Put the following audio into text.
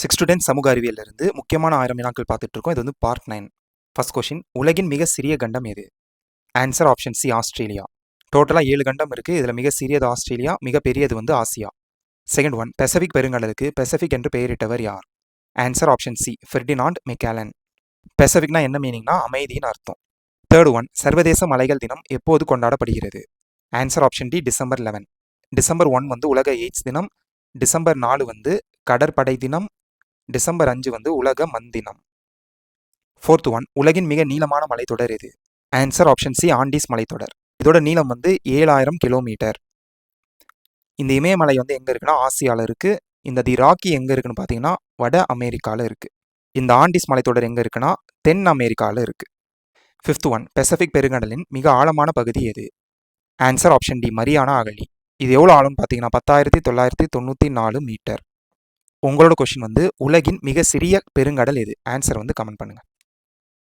Six to ten சமூக அறிவியலிருந்து முக்கியமான ஆயிரம் வினாக்கள் பார்த்துட்டு இருக்கோம். இது வந்து பார்ட் நைன் ஃபர்ஸ்ட் கொஷின் உலகின் மிக சிறிய கண்டம் எது? Answer option C Australia. டோட்டலாக ஏழு கண்டம் இருக்குது இதில் மிக சிறியது ஆஸ்திரேலியா மிக பெரியது வந்து ஆசியா. செகண்ட் ஒன் பெசிபிக் பெருங்கடலுக்கு பெசிபிக் என்று பெயரிட்டவர் யார்? Answer option C Ferdinand Magellan பெசிபிக்னா என்ன மீனிங்னா அமைதியின் அர்த்தம். தேர்ட் ஒன் சர்வதேச மலைகள் தினம் எப்போது கொண்டாடப்படுகிறது? Answer option D December eleven December one வந்து உலக எய்ட்ஸ் தினம். டிசம்பர் நாலு வந்து கடற்படை தினம். டிசம்பர் அஞ்சு வந்து உலக மண் தினம். ஃபோர்த் ஒன் உலகின் மிக நீளமான மலைத்தொடர் எது? ஆன்சர் ஆப்ஷன் சி ஆண்டீஸ் மலைத்தொடர். இதோட நீளம் வந்து ஏழாயிரம் கிலோமீட்டர் இந்த இமயமலை வந்து எங்கே இருக்குன்னா ஆசியாவில் இருக்குது இந்த தி ராக்கி எங்கே இருக்குன்னு பார்த்தீங்கன்னா வட அமெரிக்காவில் இருக்குது இந்த ஆண்டிஸ் மலைத்தொடர் எங்கே இருக்குன்னா தென் அமெரிக்காவில் இருக்குது ஃபிஃப்த் ஒன் பெசிபிக் பெருங்கடலின் மிக ஆழமான பகுதி எது? ஆன்சர் ஆப்ஷன் டி மரியானா அகழி. இது எவ்வளோ ஆழம்னு பார்த்தீங்கன்னா பத்தாயிரத்தி தொள்ளாயிரத்தி தொண்ணூற்றி நாலு மீட்டர் உங்களோட கொஷின் வந்து உலகின் மிக சிறிய பெருங்கடல் எது? ஆன்சர் வந்து கமெண்ட் பண்ணுங்கள்